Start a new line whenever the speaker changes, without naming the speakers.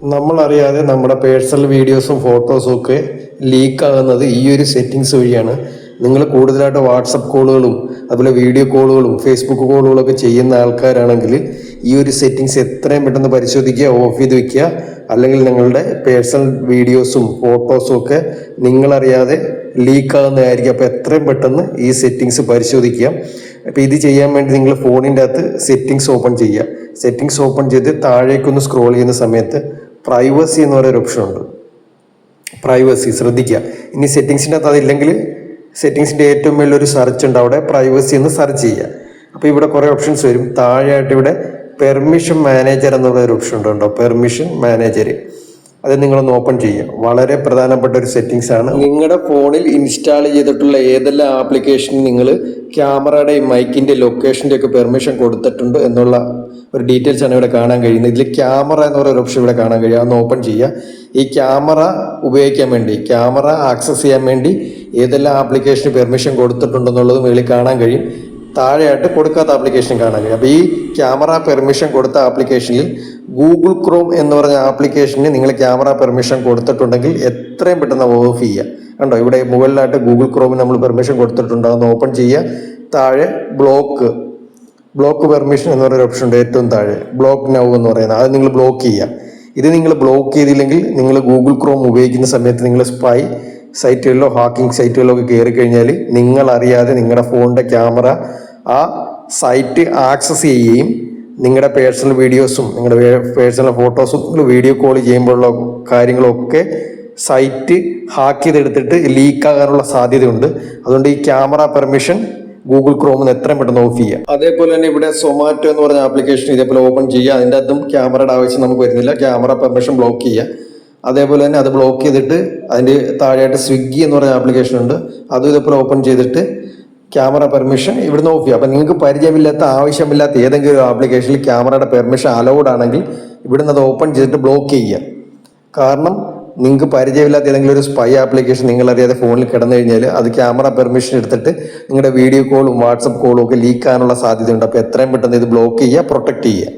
നമ്മളറിയാതെ നമ്മുടെ പേഴ്സണൽ വീഡിയോസും ഫോട്ടോസും ഒക്കെ ലീക്ക് ആകുന്നത് ഈ ഒരു സെറ്റിങ്സ് വഴിയാണ്. നിങ്ങൾ കൂടുതലായിട്ട് വാട്സപ്പ് കോളുകളും അതുപോലെ വീഡിയോ കോളുകളും ഫേസ്ബുക്ക് കോളുകളും ഒക്കെ ചെയ്യുന്ന ആൾക്കാരാണെങ്കിൽ ഈ ഒരു സെറ്റിങ്സ് എത്രയും പെട്ടെന്ന് പരിശോധിക്കുക ഓഫ് ചെയ്ത് വെക്കുക. അല്ലെങ്കിൽ നിങ്ങളുടെ പേഴ്സണൽ വീഡിയോസും ഫോട്ടോസും ഒക്കെ നിങ്ങളറിയാതെ ലീക്ക് ആകുന്നതായിരിക്കും. അപ്പോൾ എത്രയും പെട്ടെന്ന് ഈ സെറ്റിങ്സ് പരിശോധിക്കുക. അപ്പോൾ ഇത് ചെയ്യാൻ വേണ്ടി നിങ്ങൾ ഫോണിന്റെ അകത്ത് സെറ്റിങ്സ് ഓപ്പൺ ചെയ്യുക. സെറ്റിങ്സ് ഓപ്പൺ ചെയ്ത് താഴേക്കൊന്ന് സ്ക്രോൾ ചെയ്യുന്ന സമയത്ത് പ്രൈവസി എന്ന് പറയുന്ന ഓപ്ഷൻ ഉണ്ട്. പ്രൈവസി ശ്രദ്ധിക്കുക. ഇനി സെറ്റിങ്സിന്റെ അകത്ത് അതില്ലെങ്കിൽ സെറ്റിങ്സിന്റെ ഏറ്റവും വലിയൊരു സെർച്ച് ഉണ്ട് അവിടെ പ്രൈവസി എന്ന് സെർച്ച് ചെയ്യുക. അപ്പോൾ ഇവിടെ കുറേ ഓപ്ഷൻസ് വരും. താഴെയായിട്ട് ഇവിടെ പെർമിഷൻ മാനേജർ എന്നുള്ള ഒരു ഓപ്ഷൻ ഉണ്ട് കേട്ടോ. പെർമിഷൻ മാനേജർ അത് നിങ്ങളൊന്ന് ഓപ്പൺ ചെയ്യുക. വളരെ പ്രധാനപ്പെട്ട ഒരു സെറ്റിങ്സ് ആണ്. നിങ്ങളുടെ ഫോണിൽ ഇൻസ്റ്റാൾ ചെയ്തിട്ടുള്ള ഏതെല്ലാം ആപ്ലിക്കേഷൻ നിങ്ങൾ ക്യാമറയുടെയും മൈക്കിന്റെ ലൊക്കേഷന്റെ ഒക്കെ പെർമിഷൻ കൊടുത്തിട്ടുണ്ട് എന്നുള്ള ഒരു ഡീറ്റെയിൽസ് ആണ് ഇവിടെ കാണാൻ കഴിയുന്നത്. ഇതിൽ ക്യാമറ എന്ന് പറയുന്ന ഒരു ഓപ്ഷൻ ഇവിടെ കാണാൻ കഴിയും. അതൊന്ന് ഓപ്പൺ ചെയ്യുക. ഈ ക്യാമറ ഉപയോഗിക്കാൻ വേണ്ടി ക്യാമറ ആക്സസ് ചെയ്യാൻ വേണ്ടി ഏതെല്ലാം ആപ്ലിക്കേഷന് പെർമിഷൻ കൊടുത്തിട്ടുണ്ടെന്നുള്ളത് മേളിൽ കാണാൻ കഴിയും. താഴെയായിട്ട് കൊടുക്കാത്ത ആപ്ലിക്കേഷൻ കാണാൻ കഴിയും. അപ്പോൾ ഈ ക്യാമറ പെർമിഷൻ കൊടുത്ത ആപ്ലിക്കേഷനിൽ ഗൂഗിൾ ക്രോം എന്ന് പറഞ്ഞ ആപ്ലിക്കേഷന് നിങ്ങൾ ക്യാമറ പെർമിഷൻ കൊടുത്തിട്ടുണ്ടെങ്കിൽ എത്രയും പെട്ടെന്ന് ഓഫ് ചെയ്യുക. കണ്ടോ? ഇവിടെ മുകളിലായിട്ട് ഗൂഗിൾ ക്രോമിന് നമ്മൾ പെർമിഷൻ കൊടുത്തിട്ടുണ്ട്. അതൊന്ന് ഓപ്പൺ ചെയ്യുക. താഴെ ബ്ലോക്ക് ബ്ലോക്ക് പെർമിഷൻ എന്ന് പറയുന്ന ഓപ്ഷൻ ഉണ്ട് ഏറ്റവും താഴെ. ബ്ലോക്ക് നൗ എന്ന് പറയുന്നത് അത് നിങ്ങൾ ബ്ലോക്ക് ചെയ്യുക. ഇത് നിങ്ങൾ ബ്ലോക്ക് ചെയ്തില്ലെങ്കിൽ നിങ്ങൾ ഗൂഗിൾ ക്രോം ഉപയോഗിക്കുന്ന സമയത്ത് നിങ്ങൾ സ്പൈ സൈറ്റുകളിലോ ഹാക്കിംഗ് സൈറ്റുകളിലോ ഒക്കെ കയറി കഴിഞ്ഞാൽ നിങ്ങൾ അറിയാതെ നിങ്ങളുടെ ഫോണിന്റെ ക്യാമറ ആ സൈറ്റ് ആക്സസ് ചെയ്യുകയും നിങ്ങളുടെ പേഴ്സണൽ വീഡിയോസും നിങ്ങളുടെ പേഴ്സണൽ ഫോട്ടോസും നിങ്ങൾ വീഡിയോ കോൾ ചെയ്യുമ്പോഴുള്ള കാര്യങ്ങളൊക്കെ സൈറ്റ് ഹാക്ക് ചെയ്തെടുത്തിട്ട് ലീക്ക് ആകാനുള്ള സാധ്യതയുണ്ട്. അതുകൊണ്ട് ഈ ക്യാമറ പെർമിഷൻ ഗൂഗിൾ ക്രോമിൽ എത്രയും പെട്ടെന്ന് ഓഫ് ചെയ്യുക അതേപോലെ തന്നെ ഇവിടെ സൊമാറ്റോ എന്ന് പറഞ്ഞ ആപ്ലിക്കേഷൻ ഇതേപോലെ ഓപ്പൺ ചെയ്യുക. അതിന്റെ അകത്തും ക്യാമറയുടെ ആവശ്യം നമുക്ക് വരുന്നില്ല. ക്യാമറ പെർമിഷൻ ബ്ലോക്ക് ചെയ്യുക. അതേപോലെ തന്നെ അത് ബ്ലോക്ക് ചെയ്തിട്ട് അതിന്റെ താഴെയായിട്ട് സ്വിഗ്ഗി എന്ന് പറഞ്ഞ ആപ്ലിക്കേഷൻ ഉണ്ട്. അതും ഇതേപോലെ ഓപ്പൺ ചെയ്തിട്ട് ക്യാമറ പെർമിഷൻ ഇവിടുന്ന് ഓഫ് ചെയ്യുക അപ്പം നിങ്ങൾക്ക് പരിചയമില്ലാത്ത ആവശ്യമില്ലാത്ത ഏതെങ്കിലും ആപ്ലിക്കേഷനിൽ ക്യാമറയുടെ പെർമിഷൻ അലൗഡ് ആണെങ്കിൽ ഇവിടുന്ന് അത് ഓപ്പൺ ചെയ്തിട്ട് ബ്ലോക്ക് ചെയ്യുക കാരണം നിങ്ങൾക്ക് പരിചയമില്ലാത്ത ഏതെങ്കിലും ഒരു സ്പൈ ആപ്ലിക്കേഷൻ നിങ്ങൾ അറിയാതെ ഫോണിൽ കിടന്നു കഴിഞ്ഞാൽ അത് ക്യാമറ പെർമിഷൻ എടുത്തിട്ട് നിങ്ങളുടെ വീഡിയോ കോളും വാട്സപ്പ് കോളും ഒക്കെ ലീക്ക് ആകാനുള്ള സാധ്യതയുണ്ട്. അപ്പോൾ എത്രയും പെട്ടെന്ന് ഇത് ബ്ലോക്ക് ചെയ്യുക പ്രൊട്ടക്റ്റ് ചെയ്യുക.